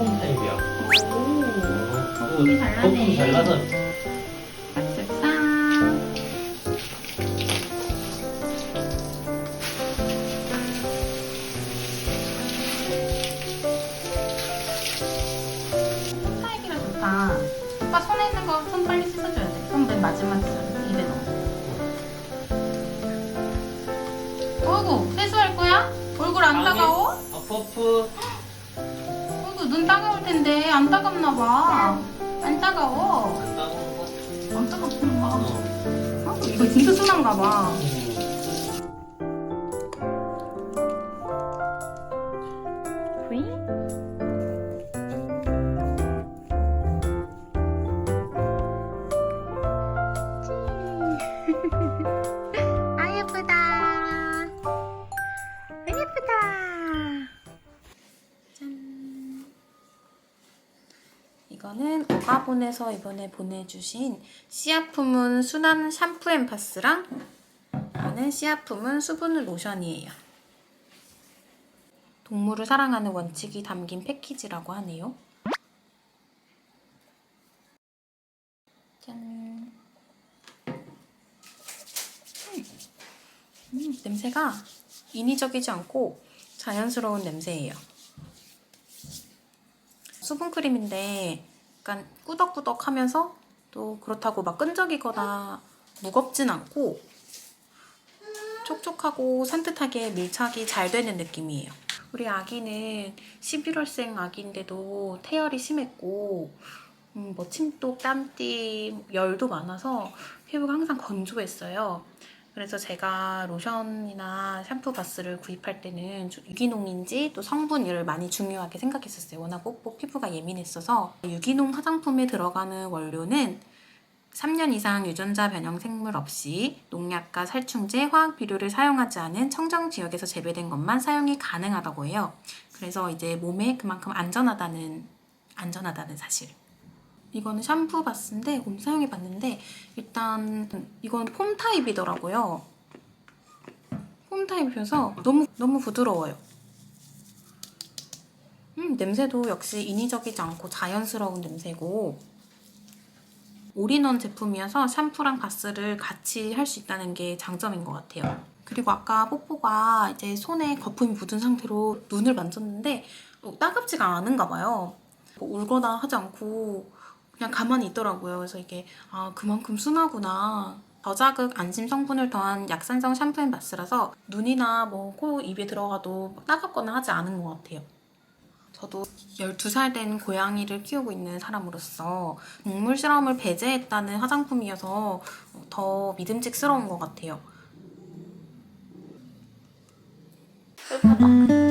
어, 홈 타입이야. 오, 어, 거품이 잘 나네. 거품이 잘 나서 싹싹싹. 홈파입이라 좋다. 오빠 손에 있는 거 손 빨리 씻어줘야 돼. 손 맨 마지막 입에 넣어. 어이구, 세수할 거야? 얼굴 안. 따가워? 아, 퍼프. 눈 따가울 텐데 안 따갑나 봐. 안 따가워. 안 따가운 거. 안 따갑나 봐. 어. 어, 이거 진짜 순한가 봐. 이거는 오가본에서 이번에 보내주신 씨앗품은 순한 샴푸 앤 파스랑 이거는 씨앗품은 수분 로션이에요. 동물을 사랑하는 원칙이 담긴 패키지라고 하네요. 짠. 음, 냄새가 인위적이지 않고 자연스러운 냄새예요. 수분크림인데 약간 꾸덕꾸덕하면서 또 그렇다고 막 끈적이거나 무겁진 않고 촉촉하고 산뜻하게 밀착이 잘 되는 느낌이에요. 우리 아기는 11월생 아기인데도 태열이 심했고 음, 뭐 침독, 땀띠, 열도 많아서 피부가 항상 건조했어요. 그래서 제가 로션이나 샴푸 바스를 구입할 때는 좀 유기농인지 또 성분을 많이 중요하게 생각했었어요. 워낙 뽀뽀 피부가 예민했어서 유기농 화장품에 들어가는 원료는 3년 이상 유전자 변형 생물 없이 농약과 살충제, 화학 비료를 사용하지 않은 청정 지역에서 재배된 것만 사용이 가능하다고 해요. 그래서 이제 몸에 그만큼 안전하다는 안전하다는 사실. 이거는 샴푸 바스인데 오늘 사용해 봤는데 일단 이건 폼 타입이더라고요. 폼 타입이어서 너무 너무 부드러워요. 음, 냄새도 역시 인위적이지 않고 자연스러운 냄새고 올인원 제품이어서 샴푸랑 바스를 같이 할 수 있다는 게 장점인 것 같아요. 그리고 아까 뽀뽀가 이제 손에 거품이 묻은 상태로 눈을 만졌는데 어, 따갑지가 않은가 봐요. 뭐 울거나 하지 않고 그냥 가만히 있더라고요. 그래서 이게 아 그만큼 순하구나. 저자극 안심 성분을 더한 약산성 샴푸 앤 마스라서 눈이나 뭐 코, 입에 들어가도 따갑거나 하지 않은 것 같아요. 저도 12살 된 고양이를 키우고 있는 사람으로서 동물 실험을 배제했다는 화장품이어서 더 믿음직스러운 것 같아요. 음.